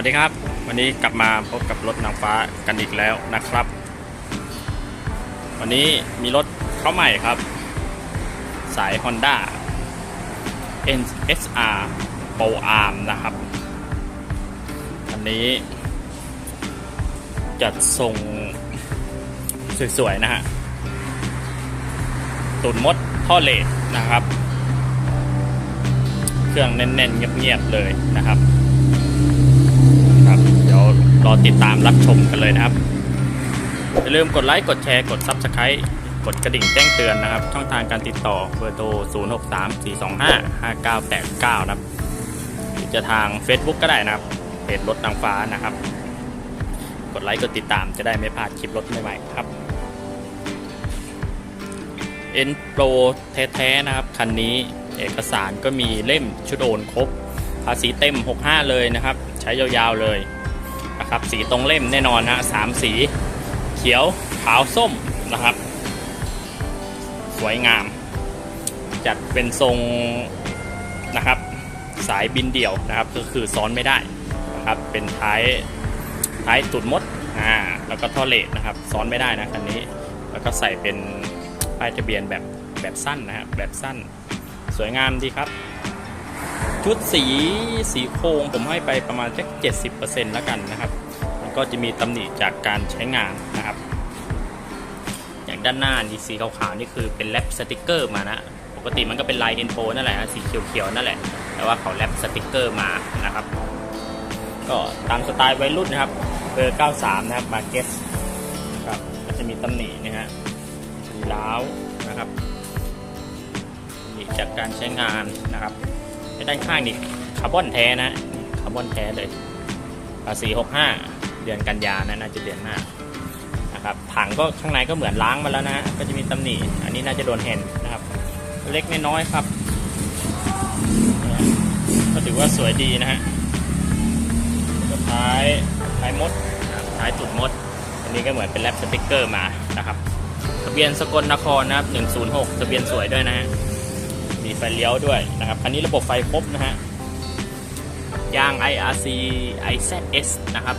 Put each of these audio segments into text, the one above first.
วัสดีครับ วันนี้กลับมาพบกับรถนางฟ้ากันอีกแล้วนะครับ วันนี้มีรถเข้าใหม่ครับ สาย Honda NSR Pro Arm นะครับอันนี้ จัดส่งสวย ๆ นะฮะตุนมดท่อเลดนะครับ เครื่องแน่น ๆ เงียบ ๆ เลยนะครับ รอติดตามรับชมกันเลยนะครับ อย่าลืมกดไลค์ กดแชร์ กด Subscribe กดกระดิ่งแจ้งเตือนนะครับ ช่องทางการติดต่อเบอร์โทร 0 6 3 4 2 5 5 9 8 9 นะครับหรือจะทาง Facebook ก็ได้นะครับเพจรถนางฟ้านะครับ กดไลค์กดติดตามจะได้ไม่พลาดคลิปรถใหม่ๆครับ N Pro แท้ๆนะครับ คันนี้เอกสารก็มีเล่มชุดโอนครบ ภาษีเต็ม 65 เลยนะครับ ใช้ยาวๆเลย นะครับสีตรงเล่มแน่นอนฮะสามสีเขียวขาวส้มนะครับ สวยงาม จัดเป็นทรงนะครับสายบินเดี่ยวนะครับก็คือซ้อนไม่ได้นะครับเป็นท้ายท้ายตุดมดอ่าแล้วก็ท่อเลทนะครับซ้อนไม่ได้นะคันนี้ แล้วก็ใส่เป็นป้ายทะเบียนแบบแบบสั้นนะครับแบบสั้น สวยงามดีครับ ชุดสีสีโครงผมให้ไปประมาณสักเจ็ดสิบเปอร์เซ็นต์แล้วกันนะครับ มันก็จะมีตำหนิจากการใช้งานนะครับ อย่างด้านหน้านี่สีขาวๆนี่คือเป็นแรปสติกเกอร์มานะปกติมันก็เป็นลายเอ็นโฟนั่นแหละสีเขียวๆนั่นแหละ แต่ว่าเขาแรปสติกเกอร์มานะครับ ก็ตามสไตล์วัยรุ่นนะครับเบอร์93 นะครับมาเก็ตครับก็จะมีตำหนินะฮะมีล้าวนะครับมีจากการใช้งานนะครับ ด้านข้างนี่คาร์บอนแท้นะคาร์บอนแท้เลยภาษี65 เดือนกันยานะน่าจะเดือนหน้านะครับถังก็ข้างในก็เหมือนล้างมาแล้วนะก็จะมีตำหนิอันนี้น่าจะโดนแฮนนะครับ เล็กน้อยครับ ก็ถือว่าสวยดีนะฮะท้ายท้ายมดท้ายตุดมด อันนี้ก็เหมือนเป็นแรปสติกเกอร์มานะครับทะเบียนสกลนครนะครับ106ทะเบียนสวยด้วยนะฮะ มีไฟเลี้ยวด้วยนะครับ คันนี้ระบบไฟครบนะฮะ ยาง IRC IZS นะครับ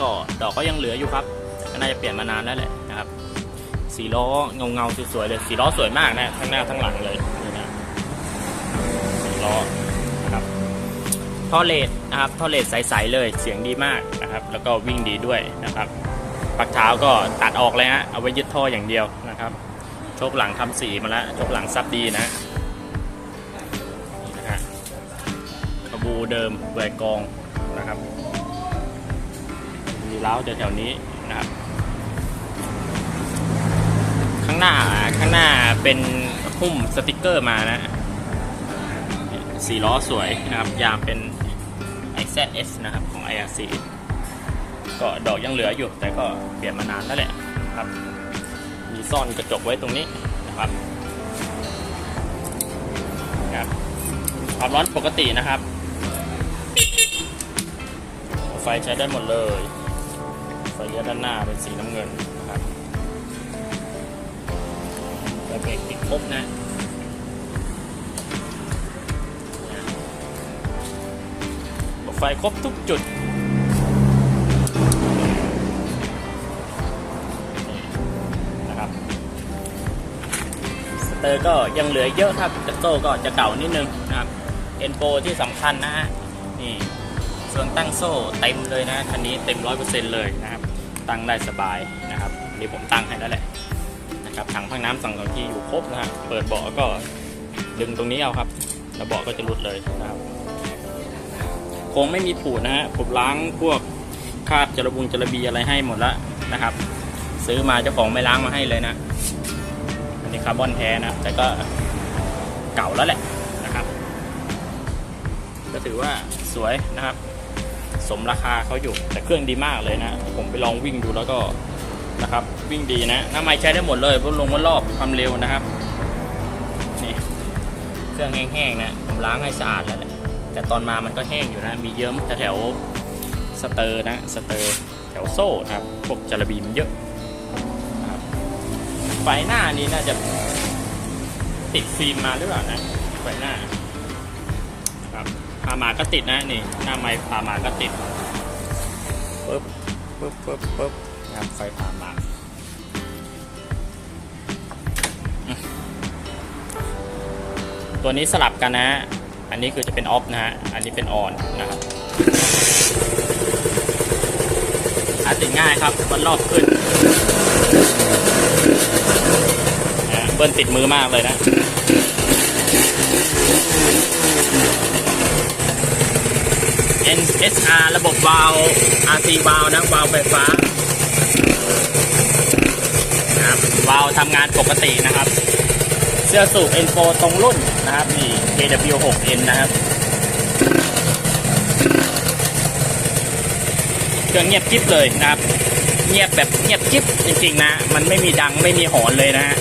ก็ดอกก็ยังเหลืออยู่ครับ ก็น่าจะเปลี่ยนมานานแล้วแหละนะครับ สีล้อเงาเงาสวยๆเลย สีล้อสวยมากนะทั้งหน้าทั้งหลังเลยนี่นะสีล้อนะครับ ท่อเลดนะครับ ท่อเลดใสๆเลย เสียงดีมากนะครับ แล้วก็วิ่งดีด้วยนะครับปักเท้าก็ตัดออกเลยฮะ เอาไว้ยึดท่ออย่างเดียวนะครับ โชคหลังทำสีมาแล้วโชคหลังซับดีนะ กระบูเดิมแหวกกองนะครับมีเล้าวแถวๆนี้นะครับ ข้างหน้าข้างหน้าเป็นหุ้มสติกเกอร์มานะสีล้อสวยนะครับ ยางเป็น IZS นะครับของ IRC ก็ดอกยังเหลืออยู่ แต่ก็เปลี่ยนมานานแล้วแหละครับ มีซ่อนกระจกไว้ตรงนี้นะครับความร้อนปกตินะครับ ฟใช้ได้หมดเลย ไฟเลี้ยวด้านหน้าเป็นสีน้ำเงินนะครับไฟเบรกติดครบนะไฟครบทุกจุดนี่นะครับสเตอร์ก็ยังเหลือเยอะครับแต่โซ่ก็จะเก่านิดนึงนะครับเอ็นโปที่สำคัญนะฮะนี่ ส่วนตั้งโซ่เต็มเลยนะคันนี้เต็มร้อยเปอร์เซ็นต์เลยนะครับ ตั้งได้สบายนะครับอันนี่ผมตั้งให้แล้วแหละนะครับถังพักน้ำสั่งสองที่อยู่ครบนะฮะเปิดเบาะก็ดึงตรงนี้เอาครับ แล้วเบาะก็จะหลุดเลยนะครับคงไม่มีผูนะฮะผมล้างพวกคราบจระบุงจระบีอะไรให้หมดแล้วนะครับ ซื้อมาเจ้าของไม่ล้างมาให้เลยนะอันนี้คาร์บอนแท้นะแต่ก็เก่าแล้วแหละนะครับ ก็ถือว่าสวยนะครับ สมราคาเขาอยู่ แต่เครื่องดีมากเลยนะ ผมไปลองวิ่งดูแล้วก็นะครับ วิ่งดีนะน้าไม้ใช้ได้หมดเลยพุ่ลงว่ารอบความเร็วนะครับนี่เครื่องแห้งๆนะผมล้างให้สะอาดแล้วแหละแต่ตอนมามันก็แห้งอยู่นะ มีเยิ้มแถวสเตอร์นะสเตอร์แถวโซ่นะครับพวกจระบีมันเยอะนะครับไฟหน้านี้น่าจะติดฟิล์มมาหรือเปล่านะไฟหน้าครับ พามาก็ติดนะนี่ หน้าไม้พามาก็ติดปึ๊บปึ๊บปึ๊บปึ๊บนะครับไฟพามาตัวนี้สลับกันนะ อันนี้คือจะเป็นออฟนะฮะ อันนี้เป็นออนนะครับหาติดง่ายครับวันรอบขึ้นนะเบิ้ลติดมือมากเลยนะ NSR ระบบวาล์ว RC วาล์วนะวาล์วไฟฟ้าครับวาล์วทำงานปกตินะครับ เสื้อสูบ N4 ตรงรุ่นนะครับนี่ KW6N นะครับเครื่องเงียบกิ๊บเลยนะครับ เงียบแบบเงียบกิ๊บจริงๆนะ มันไม่มีดังไม่มีหอนเลยนะฮะ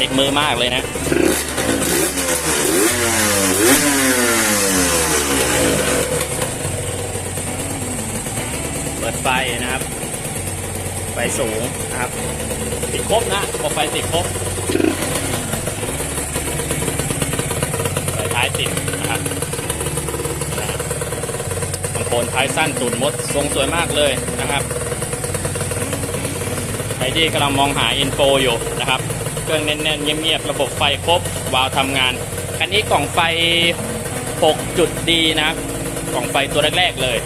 ติด มากเลยนะเปิดไฟนะครับ ไฟสูงนะครับ ติดครบนะบอกไฟติดครบไฟท้ายติดนะครับบางคนท้ายสั้นตูดมดทรงสวยมากเลยนะครับใครที่กำลังมองหาอินโฟอยู่นะครับ เครื่องแน่นๆ เงียบๆ ระบบไฟครบ วาล์วทำงาน คันนี้กล่องไฟ 6 จุดดีนะครับกล่องไฟตัวแรกๆเลย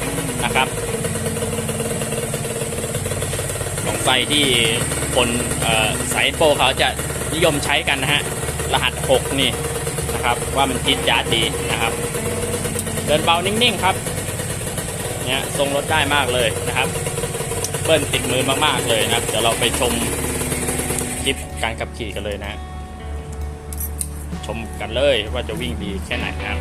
นะครับ กล่องไฟที่คนสายอินโฟเขาจะนิยมใช้กันนะฮะ รหัส 6 นี่นะครับ ว่ามันจิดจาดดีนะครับ เดินเบานิ่งๆครับ เนี่ยทรงรถได้มากเลยนะครับ เบิ้ลติดมือมากๆเลยนะครับ เดี๋ยวเราไปชม การขับขี่กันเลยนะ ชมกันเลยว่าจะวิ่งดีแค่ไหนนะครับ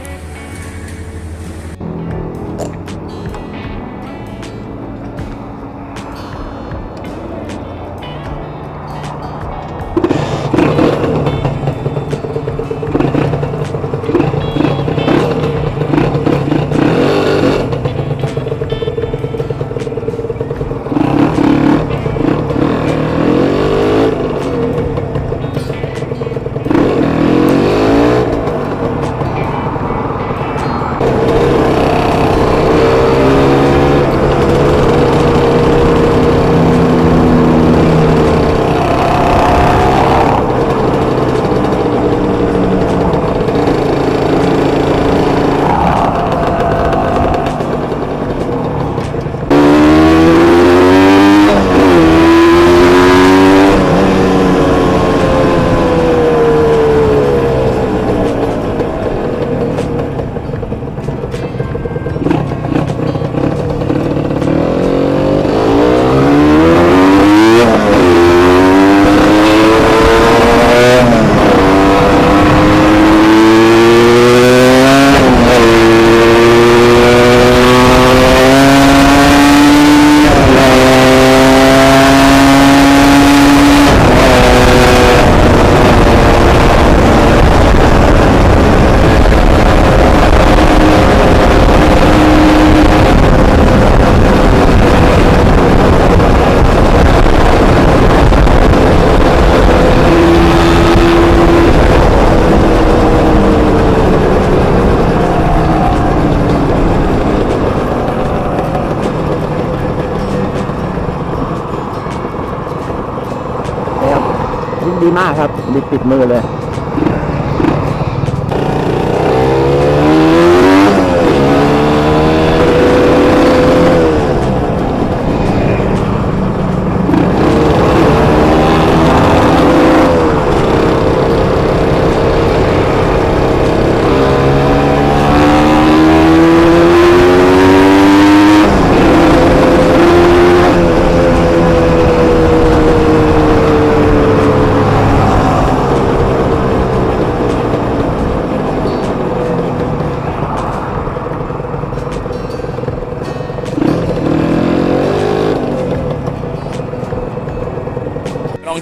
มากครับดีติดมือเลย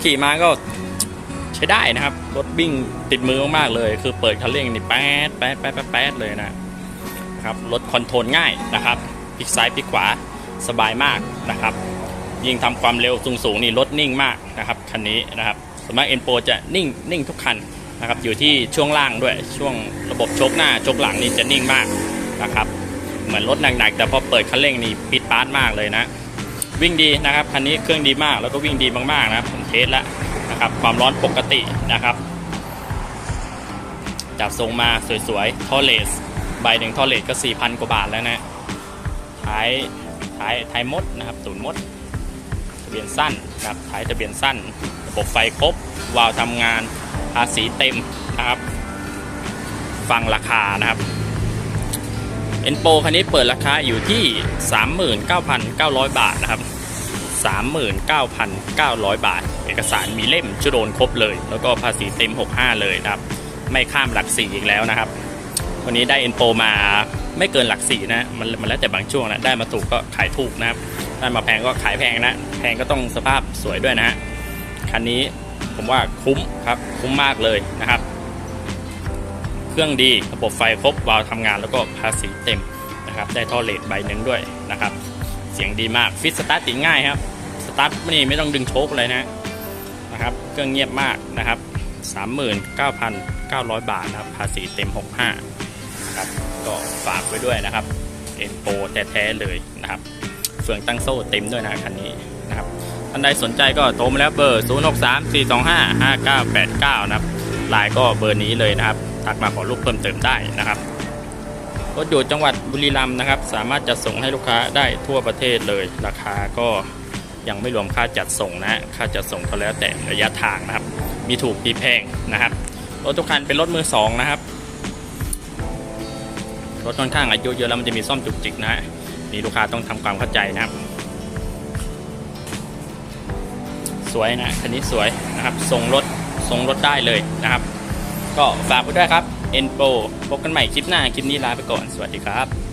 ขี่มาก็ใช้ได้นะครับ รถวิ่งติดมือมากๆเลย คือเปิดคันเร่งนี่แป๊ดแป๊ดแป๊ดแป๊ดแป๊ดเลยนะครับรถคอนโทรลง่ายนะครับพลิกซ้ายพลิกขวาสบายมากนะครับ ยิ่งทำความเร็วสูงๆนี่รถนิ่งมากนะครับคันนี้นะครับส่วนมากเอ็นโปจะนิ่งนิ่งทุกคันนะครับอยู่ที่ช่วงล่างด้วยช่วงระบบชคหน้าชคหลังนี่จะนิ่งมากนะครับ เหมือนรถหนักๆแต่พอเปิดคันเร่งนี่ปิดปาร์ตมากเลยนะ วิ่งดีนะครับคันนี้เครื่องดีมากแล้วก็วิ่งดีมากๆนะครับผมเทสแล้วนะครับความร้อนปกตินะครับ จับทรงมาสวยๆท่อเลสใบหนึ่งท่อเลสก็ 4,000 กว่าบาทแล้วนะท้ายท้ายท้ายมดนะครับตูนมดทะเบียนสั้นนะครับท้ายทะเบียนสั้นระบบไฟครบวาล์วทำงานภาษีเต็มนะครับ ฟังราคานะครับ เอ็นโปคันนี้เปิดราคาอยู่ที่ 39,900 บาทนะครับ 39,900 บาท เอกสารมีเล่มชุดโอนครบเลย แล้วก็ภาษีเต็ม 65 เลยนะครับ ไม่ข้ามหลักสี่อีกแล้วนะครับวันนี้ได้เอ็นโปมาไม่เกินหลักสี่นะมันมันแล้วแต่บางช่วงนะได้มาถูกก็ขายถูกนะครับได้มาแพงก็ขายแพงนะ แพงก็ต้องสภาพสวยด้วยนะฮะคันนี้ผมว่าคุ้มครับคุ้มมากเลยนะครับ เครื่องดี ระบบไฟครบวาล์วทำงานแล้วก็ภาษีเต็มนะครับได้ท่อเลดใบหนึ่งด้วยนะครับ เสียงดีมากฟิตสตาร์ทติดง่ายครับสตาร์ทนี่ไม่ต้องดึงโชคเลยนะนะครับเครื่องเงียบมากนะครับ39,900 บาทนะครับภาษีเต็ม 65นะครับก็ฝากไว้ด้วยนะครับเอ็นโปแท้ๆเลยนะครับเฟืองตั้งโซ่เต็มด้วยนะคันนี้นะครับท่านใดสนใจก็โทรมาแล้วเบอร์ 0 6 3 4 2 5 5 9 8 9 นะครับไลน์ก็เบอร์นี้เลยนะครับ ทักมาขอรูปเพิ่มเติมได้นะครับรถอยู่จังหวัดบุรีรัมย์นะครับ สามารถจัดส่งให้ลูกค้าได้ทั่วประเทศเลย ราคาก็ยังไม่รวมค่าจัดส่งนะค่าจัดส่งก็แล้วแต่ระยะทางนะครับ มีถูกมีแพงนะครับรถทุกคันเป็นรถมือสองนะครับรถค่อนข้างอายุเยอะแล้วมันจะมีซ่อมจุกจิกนะฮะนี่ลูกค้าต้องทำความเข้าใจนะครับ สวยนะคันนี้สวยนะครับส่งรถส่งรถได้เลยนะครับ ก็ฝากไว้ด้วยครับ e n p o พบกันใหม่คลิปหน้าคลิปนี้ลาไปก่อนสวัสดีครับ